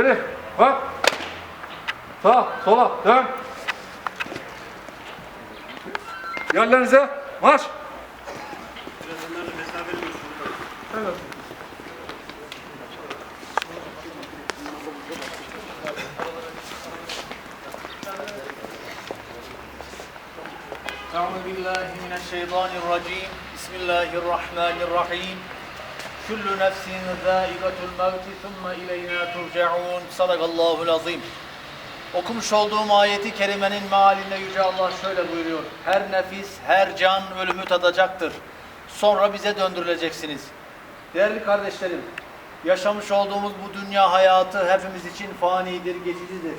Geri. Bak. Sağ, sola, dön. Yerlerinize marş. Evet. أعوذ بالله من الشيطان الرجيم بسم الله الرحمن الرحيم Kullu nefsin zâikatul mevti thumme ileyna turcaun. Sadakallahul azim. Okumuş olduğum ayeti kerimenin mealinde Yüce Allah şöyle buyuruyor. Her nefis, her can ölümü tadacaktır. Sonra bize döndürüleceksiniz. Değerli kardeşlerim, yaşamış olduğumuz bu dünya hayatı hepimiz için fanidir, geçicidir.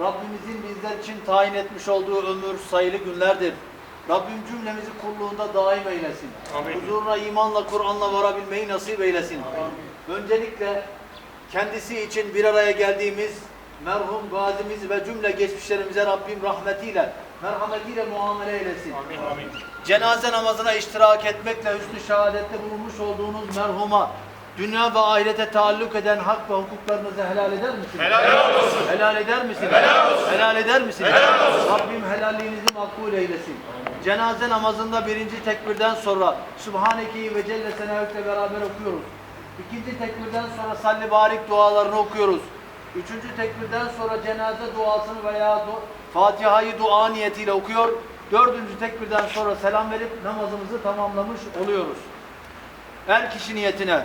Rabbimizin bizler için tayin etmiş olduğu ömür sayılı günlerdir. Rabbim cümlemizi kulluğunda daim eylesin. Huzuruna imanla, Kur'an'la varabilmeyi nasip eylesin. Öncelikle kendisi için bir araya geldiğimiz merhum gazimiz ve cümle geçmişlerimize Rabbim rahmetiyle, merhametiyle muamele eylesin. Cenaze namazına iştirak etmekle hüsnü şehadette bulunmuş olduğunuz merhuma dünya ve ahirete taalluk eden hak ve hukuklarınızı helal eder misiniz? Helal olsun. Helal eder misiniz? Helal olsun. Helal eder misiniz? Helal olsun. Rabbim helalliğinizi makbul eylesin. Cenaze namazında birinci tekbirden sonra Subhaneke'yi ve Celle Senavük'le beraber okuyoruz. İkinci tekbirden sonra salli barik dualarını okuyoruz. Üçüncü tekbirden sonra cenaze duasını veya du Fatiha'yı dua niyetiyle okuyor. Dördüncü tekbirden sonra selam verip namazımızı tamamlamış oluyoruz. Her kişi niyetine.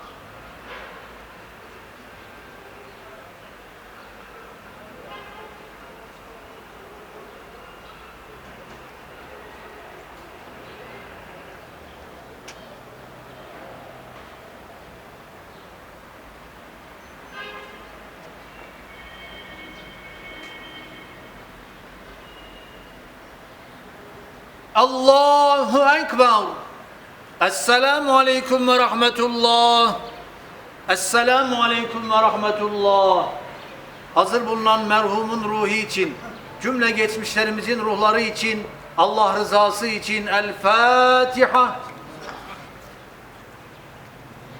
Allahu Ekber. Esselamu Aleyküm ve Rahmetullah. Esselamu Aleyküm ve Rahmetullah. Hazır bulunan merhumun ruhu için, cümle geçmişlerimizin ruhları için, Allah rızası için El Fatiha.